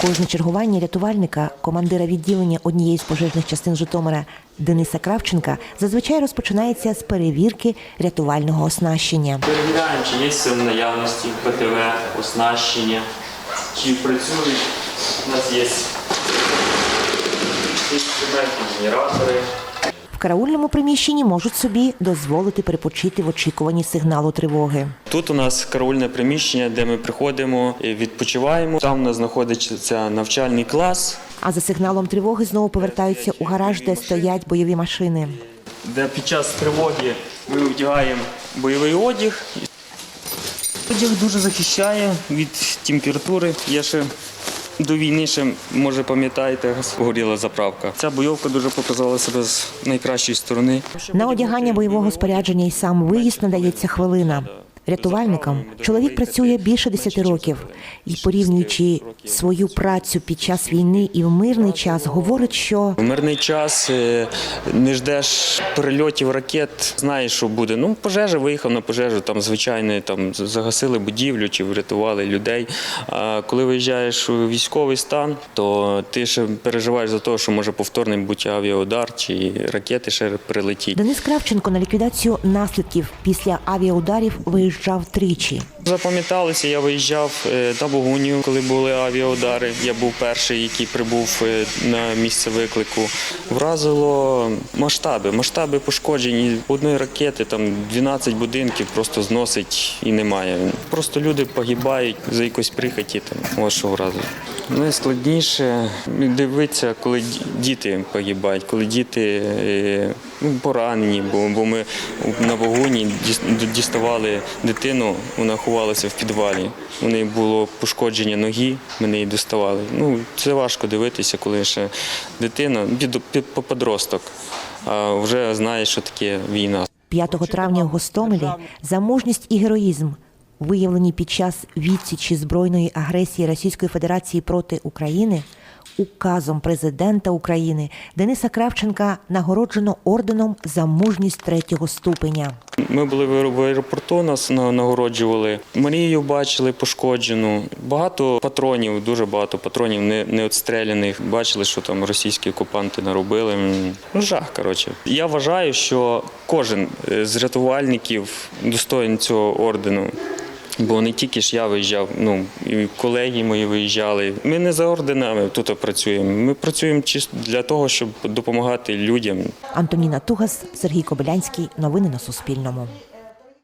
Кожне чергування рятувальника, командира відділення однієї з пожежних частин Житомира Дениса Кравченка зазвичай розпочинається з перевірки рятувального оснащення. Перевіряємо, чи є сил наявності, ПТВ, оснащення, чи працюють. У нас є генератори. В караульному приміщенні можуть собі дозволити перепочити в очікуванні сигналу тривоги. Тут у нас караульне приміщення, де ми приходимо, і відпочиваємо. Там у нас знаходиться навчальний клас, А за сигналом тривоги знову повертаються у гараж, де стоять бойові машини. де під час тривоги ми вдягаємо бойовий одяг. Одяг дуже захищає від температури. Я ще до війни ще, може, пам'ятаєте, горіла заправка. Ця бойовка дуже показала себе з найкращої сторони. На одягання бойового спорядження і сам виїзд надається хвилина. Рятувальникам чоловік працює більше 10 років і, порівнюючи свою працю під час війни і в мирний час, говорить, що В мирний час е, не ждеш прильотів ракет, знаєш, що буде. Ну, пожежа виїхав на пожежу, там звичайно там загасили будівлю чи врятували людей. А коли виїжджаєш у військовий стан, то ти ще переживаєш за те, що може повторний бути авіаудар чи ракети ще прилетіть. Денис Кравченко на ліквідацію наслідків після авіаударів виїжджав тричі. Запам'яталося, я виїжджав е, на Богуню, коли були авіаудари. Я був перший, який прибув е, на місце виклику. Вразило масштаби, масштаби пошкоджені. Одної ракети там 12 будинків просто зносить і немає. Просто люди погибають за якось прихоті. Там ось що вразило. Найскладніше дивитися, коли діти погибають, коли діти е, ну, поранені, бо, ми на вагоні діставали дитину, вона ховалася в підвалі. У неї було пошкодження ноги, ми неї доставали. Ну, це важко дивитися, коли ще дитина, подросток, а вже знає, що таке війна. 5 травня в Гостомелі за мужність і героїзм, виявлені під час відсічі збройної агресії Російської Федерації проти України, указом президента України Дениса Кравченка нагороджено орденом за мужність третього ступеня. Ми були в аеро- аеропорту, нас нагороджували. Марію бачили пошкоджену. Багато патронів, дуже багато патронів не, не отстріляних. Бачили, що там російські окупанти наробили. Ну, жах, коротше. Я вважаю, що кожен е, з рятувальників достоїн цього ордену. Бо не тільки ж я виїжджав, ну і колеги мої виїжджали. Ми не за орденами тут працюємо. Ми працюємо чисто для того, щоб допомагати людям. Антоніна Тугас, Сергій Кобилянський. Новини на Суспільному.